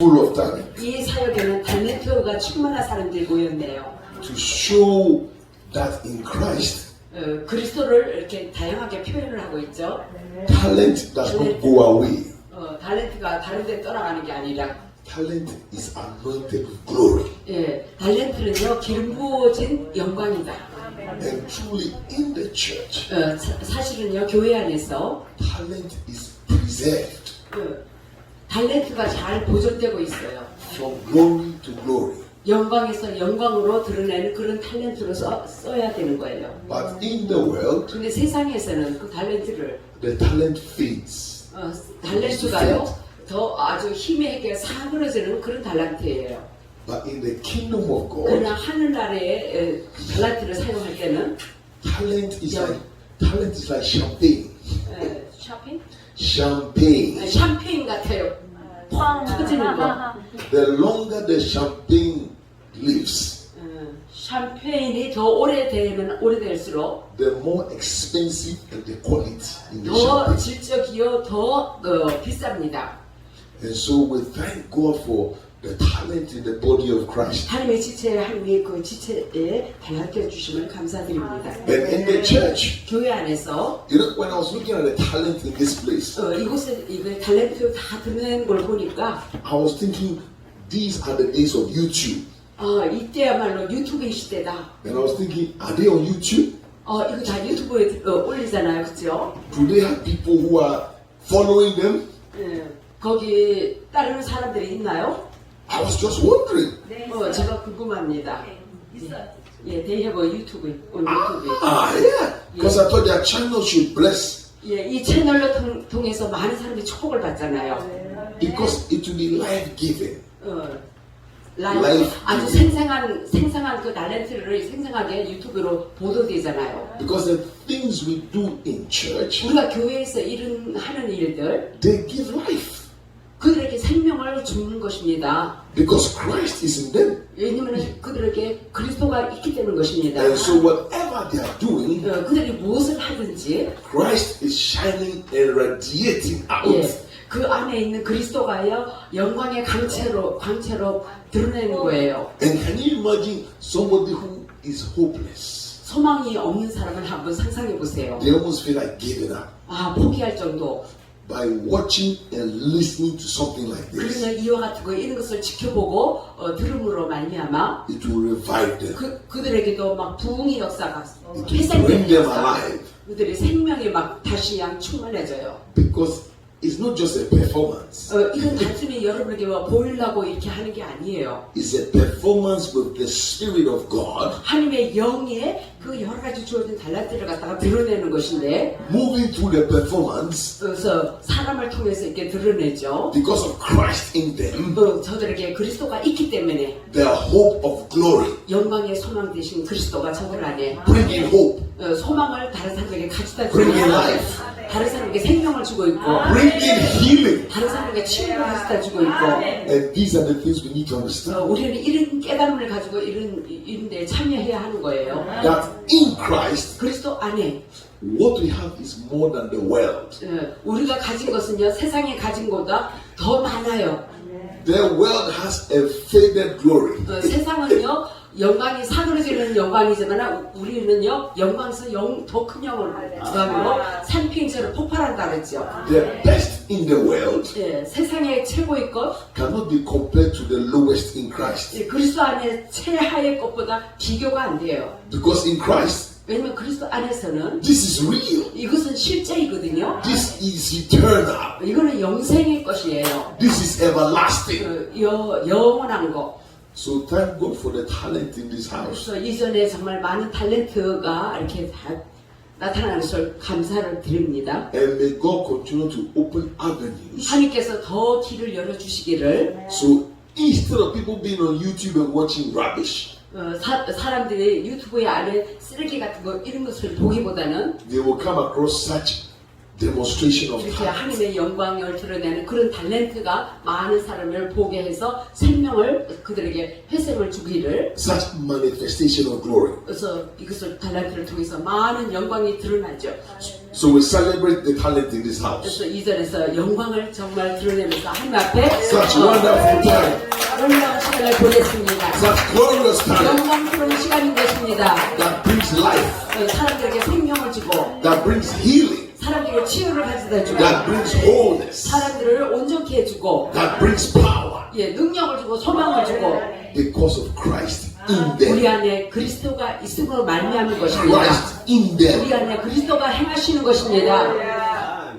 full of talent 이 사역에는 탤런트가 충만한 사람들이 모였네요. to show that in Christ, 어, 그리스도를 이렇게 다양하게 표현을 하고 있죠. talent does not go away. 어, 탤런트가 다른 데 떠나가는 게 아니라 Talent is anointed with glory. 예, 탤런트는요 기름 부어진 영광이다. And truly in the church, 어, 사, 사실은요 교회 안에서 talent is preserved 그 탤런트가 잘 보존되고 있어요. from glory to glory. 영광에서 영광으로 드러내는 그런 탤런트로 써, 써야 되는 거예요. But in the world, 근데 세상에서는 그 탤런트를 the talent fades. 어, 탤런트가요 더 아주 힘에 있게 사그러지는 그런 탤런트예요. But in the kingdom of God, 그러나 하늘나라의 에, 탤런트를 사용할 때는 talent is Yeah. like talent is like champagne. 에, 쇼핑? Champagne. 아, 샴페인 같아요. 펑 터지는 거. The longer the champagne lives, 어, 샴페인이 더 오래되면 오래될수록 the more expensive and the quality in the 더 champagne. 질적이요 더 어, 비쌉니다. And so we thank God for the talent in the body of Christ. 하나님의 지체에 하나님의 그 지체에 달라져 주시면 감사드립니다. And in the church, 교회 안에서 you know, when I was looking at the talent in this place, 어, 이곳에 이거 탤런트 다 드러내는 걸 보니까 I was thinking these are the days of YouTube. 어, 이때야말로 유튜브의 시대다. And I was thinking, are they on YouTube? 어, 이거 다 유튜브에 어, 올리잖아요, 그죠? Do they have people who are following them? 예, 거기 따르는 사람들이 있나요? I was just wondering. 어, 제가 궁금합니다. 예, they have a YouTube on YouTube. Ah, yeah. Because I thought their channel should bless. 예, 이 채널로 통, 통해서 많은 사람들이 축복을 받잖아요. Because it will be life giving. 어, 라이브, 라이브. 아주 생생한 생생한 그 탤런트를 생생하게 유튜브로 보도되잖아요. Because the things we do in church, 우리가 교회에서 이런 하는 일들 they give life. 그들에게 생명을 주는 것입니다. Because Christ is in them. 왜냐하면 그들에게 그리스도가 있기 때문 것입니다. And so whatever they are doing, 어, 그들이 무엇을 하든지 Christ is shining and radiating out. 예, 그 안에 있는 그리스도가요 영광의 광채로 광채로 드러내는 거예요. And can you imagine somebody who is hopeless? 소망이 없는 사람을 한번 상상해 보세요. They almost feel like giving up. 아 포기할 정도. By watching and listening to something like this, 그러면 이와 같은 거 이런 것을 지켜보고 어, 들음으로 말미암아 it will revive them. 그 그들에게도 막 부흥의 역사가 It will bring 회생되는 them 역사. alive. 그들의 생명이 막 다시 양 충만해져요. Because it's not just a performance. 어, 이건 단순히 여러분에게 뭐 보이려고 이렇게 하는 게 아니에요. It's a performance with the Spirit of God 하나님의 영에 그 여러 가지 주어진 달란트를 갖다가 드러내는 것인데 moving through the performance 그래서 사람을 통해서 이렇게 드러내죠. because of Christ in them, 어, 저들에게 그리스도가 있기 때문에 their hope of glory, 영광의 소망 되신 그리스도가 저들 안에 bringing hope, 어, 소망을 다른 사람에게 가져다 주고 life. 다른 사람에게 생명을 주고 있고 healing. 다른 사람에게 치유를 가져다 주고 있고 And these are the things we need to 어, understand. 우리는 이런 깨달음을 가지고 이런 이런 데 참여해야 하는 거예요. That in Christ, 그리스도 안에 what we have is more than the world. 어, 우리가 가진 것은요 세상에 가진 것보다 더 많아요. The world has a faded glory. 어, 세상은요 영광이 사그러지는 영광이지만 우리는요 영광에서 영, 더큰 영광을 부담으로 산핑처럼 폭발한다 그랬죠. The best in the world 예, 세상의 최고의 것 cannot be compared to the lowest in Christ. 예, 그리스도 안에 최하의 것보다 비교가 안 돼요. Because in Christ, 왜냐면 그리스도 안에서는 this is real. 이것은 실제이거든요. This is eternal. 이거는 영생의 것이에요. This is everlasting. 그 여, 영원한 거. So thank God for the talent in this house. 그래서 이전에 정말 많은 탤런트가 이렇게 다 나타나는 것을 감사를 드립니다. And may God continue to open avenues. 하나님께서 더 길을 열어주시기를 So instead of people being on YouTube and watching rubbish, 어, 사, 사람들이 유튜브에 안에 쓰레기 같은 거 이런 것을 보기보다는 they will come across such demonstration of 이렇게. 하나님의 영광을 드러내는 그런 탤런트가 많은 사람을 보게 해서 생명을 그들에게 회생을 주기를 Such manifestation of glory. 그래서 이것을 탤런트를 통해서 많은 영광이 드러나죠. So we celebrate the talent in this house. 그래서 이 자리에서 영광을 정말 드러내면서 하나님 앞에 Such 어, wonderful time. 놀라운 시간을 보냈습니다. Such glorious time 영광스러운 시간인 것입니다. that 가져다 주고 that brings wholeness, 사람들을 온전케 해주고 that brings power 예, 능력을 주고 소망을 주고 because of Christ in 우리 them. 안에 그리스도가 있음으로 말미암은 것입니다. Christ in 우리 them. 안에 그리스도가 행하시는 것입니다.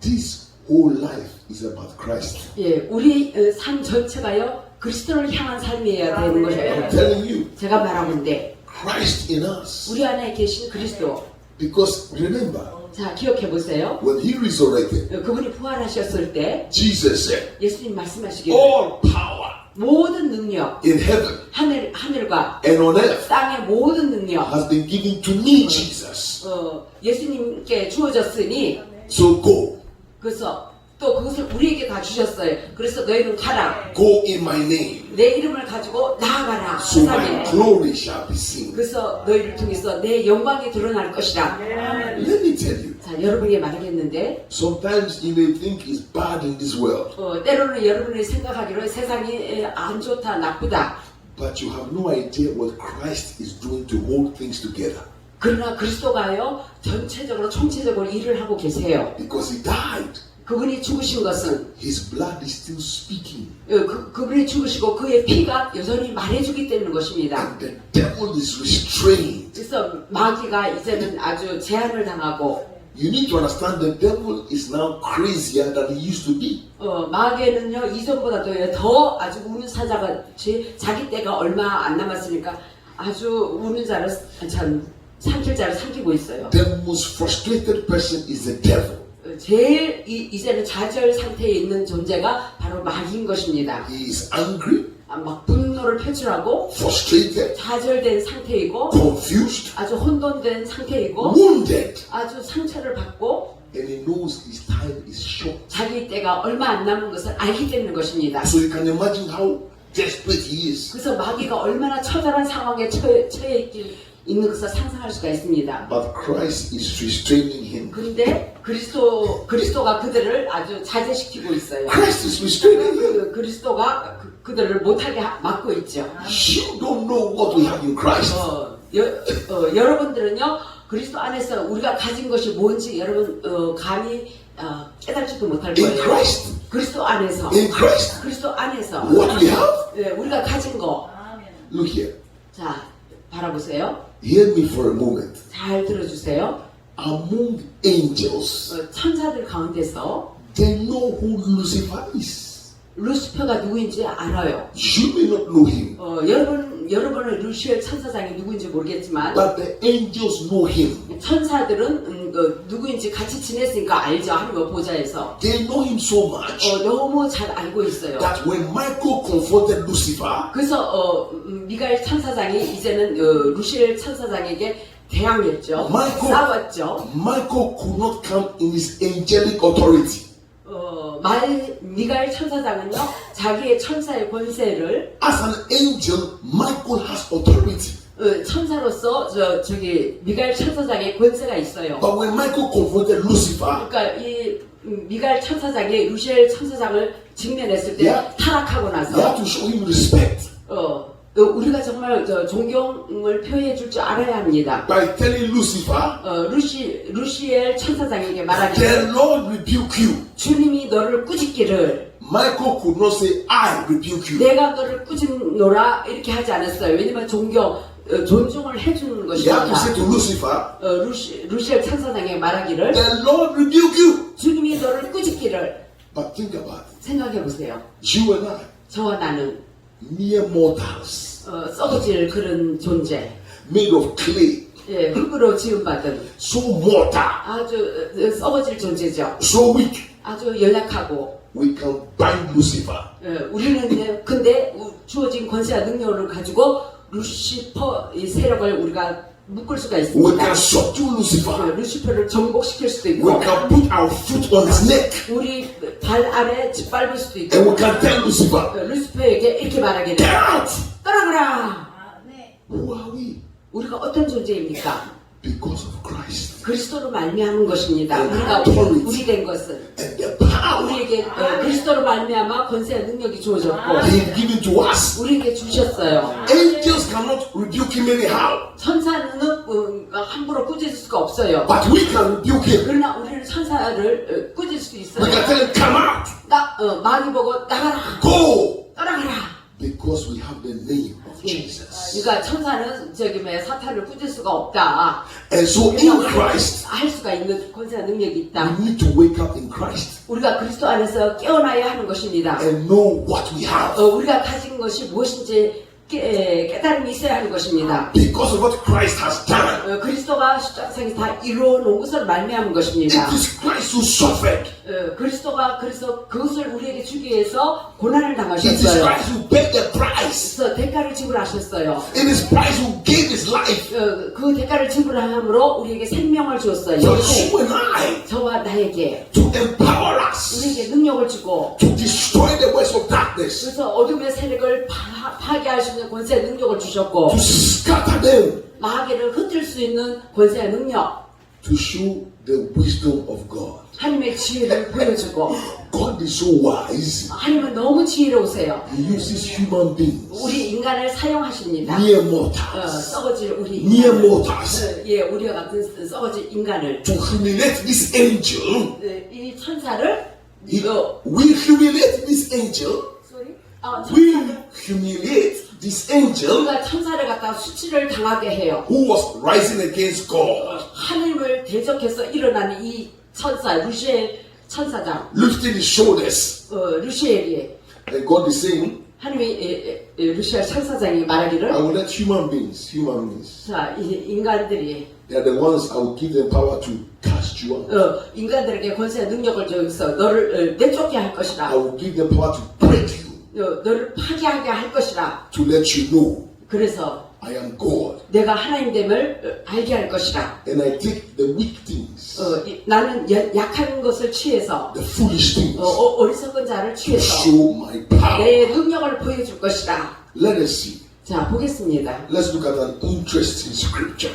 This whole life is about Christ. 예, 우리 어, 삶 전체가요 그리스도를 향한 삶이어야 되는 I'm 거예요. telling you, 제가 말하건데 Christ in us. 우리 안에 계신 그리스도. Because remember, 자 기억해 보세요. when he resurrected, 어, 그분이 부활하셨을 때 Jesus said, 예수님 말씀하시기를 All power 모든 능력 in heaven 하늘 하늘과 and on earth 땅의 모든 능력 has been given to me, Jesus. 어, 예수님께 주어졌으니 So go. 그래서 또 그것을 우리에게 다 주셨어요. 그래서 너희는 가라. Go in my name. 내 이름을 가지고 나아가라. So my 세상에. glory shall be seen. 그래서 너희를 통해서 내 영광이 드러날 것이다. Let me tell you, 자, 여러분이 말하겠는데 sometimes you may think it's bad in this world, 어, 때로는 여러분이 생각하기로 세상이 에, 안 좋다, 나쁘다. but you have no idea what Christ is doing to hold things together. 그러나 그리스도가요 전체적으로 총체적으로 일을 하고 계세요. Because he died, 그분이 죽으신 것은 his blood is still speaking, 어, 그, 그분이 죽으시고 그의 피가 여전히 말해주기 때문인 것입니다. and the devil is restrained. 그래서 마귀가 이제는 아주 제한을 당하고 You need to understand the devil is now crazier than he used to be. 어, 마귀는요 이전보다도 더 아주 우는 사자같이 자기 때가 얼마 안 남았으니까 아주 우는 자를 참 삼킬 자를 삼키고 있어요. The most frustrated person is the devil. 어, 제일 이, 이제는 좌절 상태에 있는 존재가 바로 마귀인 것입니다. He is angry, 아, 막 분노를 표출하고 frustrated, 좌절된 상태이고 confused, 아주 혼돈된 상태이고 wounded, 아주 상처를 받고 and he knows his time is short. 자기 때가 얼마 안 남은 것을 알기 때문인 것입니다. So you can imagine how desperate he is. 그래서 마귀가 얼마나 처절한 상황에 처해, 처해 있길, 있는 것을 상상할 수가 있습니다. But Christ is restraining him. 근데 그리스도 그리스도가 그들을 아주 자제시키고 있어요. Christ is restraining him. 그, 그리스도가 그, 그들을 못하게 하- 막고 있죠. You don't know what we have in Christ. 어, 여, 어, 여러분들은요 그리스도 안에서 우리가 가진 것이 뭔지 여러분 어, 감히 어, 깨달지도 못할 In 거예요. Christ. 그리스도 안에서 In Christ. 그리스도 안에서 What we have? 예, 우리가 가진 거. Look here. 자 바라보세요. Hear me for a moment. 잘 들어주세요. Among angels, 어, 천사들 가운데서 they know who Lucifer is. 루시퍼가 누구인지 알아요. You may not know him, 어, 여러분 여러분은 루시엘 천사장이 누구인지 모르겠지만 but the angels know him. 천사들은 음, 그 누구인지 같이 지냈으니까 알죠 하나님 보좌에서 They know him so much 어, 너무 잘 알고 있어요. that when Michael confronted Lucifer, 그래서 어, 음, 미가엘 천사장이 이제는 어, 루시엘 천사장에게 대항했죠. 마이클. 싸웠죠. Michael could not come in his angelic authority. 어, 말 미가엘 천사장은요 자기의 천사의 권세를 As an angel, Michael has authority. 어, 천사로서 저 저기 미가엘 천사장의 권세가 있어요. But when Michael confronted Lucifer, 그러니까 이 음, 미가엘 천사장이 루시엘 천사장을 직면했을 때 야. 타락하고 have 나서 to show him respect 어, 어, 우리가 정말 저 존경을 표해 줄 줄 알아야 합니다. by telling Lucifer, 어, 루시 루시엘 천사장에게 The 말하기를 Lord rebuke you. 주님이 너를 꾸짖기를 Michael could not say, I rebuke you. 내가 너를 꾸짖노라 이렇게 하지 않았어요. 왜냐면 존경 어, 존중을 해주는 Lucifer, 어, 루시 루시엘 천사장에게 말하기를 The Lord rebuke you. 주님이 너를 꾸짖기를 But think about it. 생각해 보세요. You and I, 저와 나는 mere mortals, 어, 썩어질 그런 존재, made of clay, 예, 흙으로 지음받은 so mortal, 아주 어, 썩어질 존재죠. so weak, 아주 연약하고 we can bind Lucifer. 예, 우리는 이제 근데 우- 주어진 권세와 능력을 가지고 루시퍼 이 세력을 우리가 묶을 수가 We 있습니다. can subdue Lucifer. 루시퍼를 정복시킬 수도 We 있고 can put our foot on his neck. 우리 발 아래 짓밟을 수도 있고 And we can tell Lucifer, 루시퍼에게 이렇게 말하게 get 돼. out. 떠나가라. Who are we? 우리가 어떤 존재입니까? Because of Christ. 그리스도로 말미암은 것입니다. 우리가. 우리 된 것은 And the power 우리에게 어, 그리스도로 말미암아 권세와 능력이 주어졌고 he given to us. 우리에게 주셨어요. Angels cannot rebuke him anyhow. 천사는 어, 함부로 꾸짖을 수가 없어요. But we can rebuke him. 그러나 우리는 천사를 어, 꾸짖을 수 We 있어요. can tell him, come out. 나 어, 마귀 보고 나가라, Go. 떠나가라. Because we have the name 예. Jesus. 그러니까 천사는 저기 뭐 사탄을 꾸짖을 수가 없다. And so in Christ, 할 수가 있는 권세와 능력이 있다. we need to wake up in Christ 우리가 그리스도 안에서 깨어나야 하는 것입니다. and know what we have. 어, 우리가 가진 것이 무엇인지 깨, 깨달음이 있어야 하는 것입니다. Because of what Christ has done. 어, 그리스도가 십자가상에 다 이루어 놓은 것을 말미암은 것입니다. It is Christ who suffered. 어, 그리스도가 그래서 그것을 우리에게 주기 위해서 고난을 It is 당하셨어요. Christ who paid the price. 그래서 대가를 지불하셨어요. It is Christ who gave his life 어, 그 대가를 지불함으로 우리에게 생명을 주었어요. for you and I 저와 나에게 to empower us 우리에게 능력을 주고 to destroy the works of darkness, 그래서 어둠의 세력을 파, 수 있는 권세 능력을 주셨고 to scatter 마귀를 흩을 수 있는 권세 능력 to show the wisdom of God. 하나님의 지혜를 보여주고 God is so wise. 하나님은 너무 지혜로우세요. He uses human beings, 우리 인간을 사용하십니다. mere 어, mortals, 썩어질 우리 mere mortals, 어, 예, 우리와 같은 썩어질 인간을 to humiliate this angel. 어, 이 천사를 He, 어, we humiliate this angel. sorry? 어, We humiliate this angel 우리가 천사를 갖다 수치를 당하게 해요. who was rising against God, 하나님을 대적해서 일어나는 이 천사 루시엘 천사장 lifting his shoulders. 어, 루시엘이 And God is saying, 하나님이 에, 에, 에, 루시엘 천사장이 I 말하기를 will let human beings, human beings, 자 이, 인간들이 they are the ones I will give them power to cast you out. 어, 인간들에게 권세 능력을 줘서 너를 어, 내쫓게 할 I 것이라 will give them power to break you, 어, 너를 파괴하게 할 것이라 to let you know 그래서 I am God. 내가 하나님됨을 어, 알게 할 것이라 And I take the weak things, 어, 이- 나는 야- 약한 것을 취해서 the foolish things, 어, 어, 어리석은 자를 취해서 show my power. 내 능력을 보여줄 것이라 Let us see. 자 보겠습니다 Let's look at an interesting scripture.